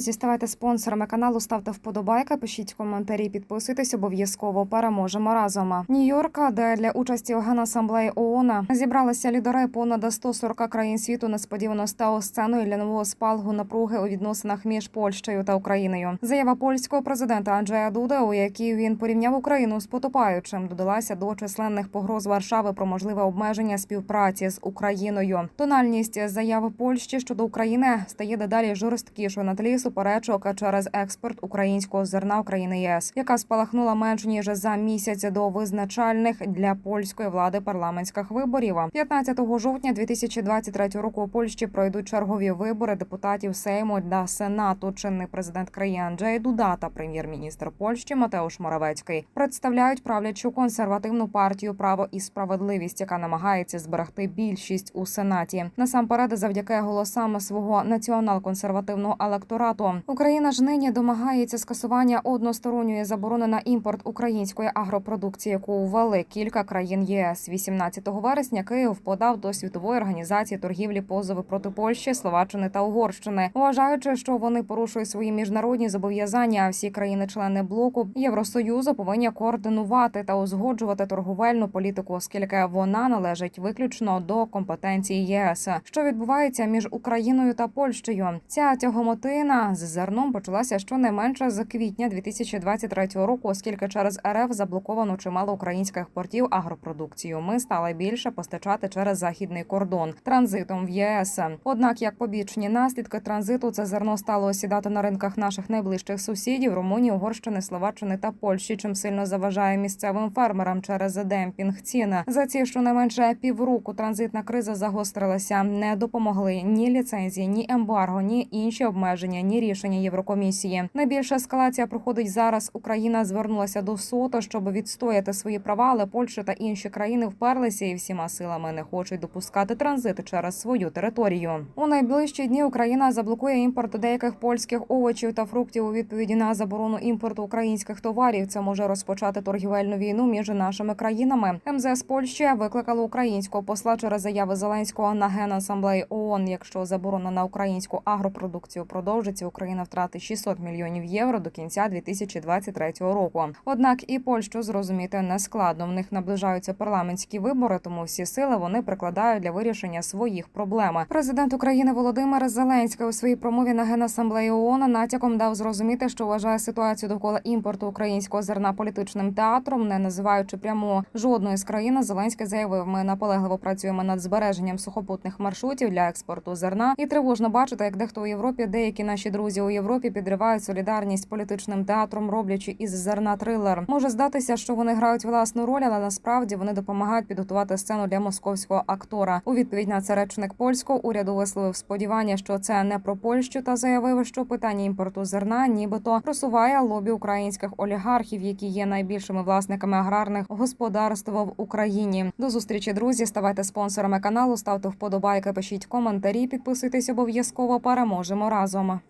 Друзі, ставайте спонсорами каналу, ставте вподобайки, пишіть коментарі, підписуйтесь обов'язково. Переможемо разом. Нью-Йорка, де для участі у генасамблеї ООН зібралися лідери понад 140 країн світу. Несподівано стало сценою для нового спалгу напруги у відносинах між Польщею та Україною. Заява польського президента Анджея Дуда, у якій він порівняв Україну з потопаючим, додалася до численних погроз Варшави про можливе обмеження співпраці з Україною. Тональність заяви Польщі щодо України стає дедалі жорсткішою на тлі суперечок через експорт українського зерна України ЄС, яка спалахнула менш ніж за місяць до визначальних для польської влади парламентських виборів. 15 жовтня 2023 року у Польщі пройдуть чергові вибори депутатів Сейму та Сенату. Чинний президент країни Анджей Дуда та прем'єр-міністр Польщі Матеуш Моравецький представляють правлячу консервативну партію Право і справедливість, яка намагається зберегти більшість у сенаті. Насамперед, завдяки голосам свого націонал-консервативного електорату. Україна ж нині домагається скасування односторонньої заборони на імпорт української агропродукції, яку ввели кілька країн ЄС. 18 вересня Київ подав до світової організації торгівлі позови проти Польщі, Словаччини та Угорщини, вважаючи, що вони порушують свої міжнародні зобов'язання. а Всі країни-члени блоку Євросоюзу повинні координувати та узгоджувати торговельну політику, оскільки вона належить виключно до компетенції ЄС. Що відбувається між Україною та Польщею? Ця тягомотина з зерном почалася щонайменше з квітня 2023 року, оскільки через РФ заблоковано чимало українських портів агропродукцію. Ми стали більше постачати через західний кордон транзитом в ЄС. Однак, як побічні наслідки транзиту, це зерно стало осідати на ринках наших найближчих сусідів Румунії, Угорщини, Словаччини та Польщі, чим сильно заважає місцевим фермерам через демпінг цін. За ці щонайменше півроку транзитна криза загострилася. Не допомогли ні ліцензії, ні ембарго, ні інші обмеження, ні рішення Єврокомісії. Найбільша ескалація проходить зараз. Україна звернулася до СОТО, щоб відстояти свої права, але Польща та інші країни вперлися і всіма силами не хочуть допускати транзит через свою територію. У найближчі дні Україна заблокує імпорт деяких польських овочів та фруктів у відповіді на заборону імпорту українських товарів. Це може розпочати торгівельну війну між нашими країнами. МЗС Польщі викликало українського посла через заяви Зеленського на генасамблеї ООН. Якщо заборона на українську агропродукцію продовжиться, Україна втратить 600 мільйонів євро до кінця 2023 року. Однак і Польщу зрозуміти не складно. В них наближаються парламентські вибори, тому всі сили вони прикладають для вирішення своїх проблем. Президент України Володимир Зеленський у своїй промові на генасамблеї ООН натяком дав зрозуміти, що вважає ситуацію довкола імпорту українського зерна політичним театром, не називаючи прямо жодної з країн. Зеленський заявив: ми наполегливо працюємо над збереженням сухопутних маршрутів для експорту зерна. І тривожно бачити, як дехто у Європі, деякі друзі у Європі підривають солідарність політичним театром, роблячи із зерна трилер. Може здатися, що вони грають власну роль, але насправді вони допомагають підготувати сцену для московського актора. У відповідь на це речник польського уряду висловив сподівання, що це не про Польщу, та заявив, що питання імпорту зерна, нібито просуває лобі українських олігархів, які є найбільшими власниками аграрних господарств в Україні. До зустрічі, друзі. Ставайте спонсорами каналу, ставте вподобайки, пишіть коментарі, підписуйтесь обов'язково. Переможемо разом.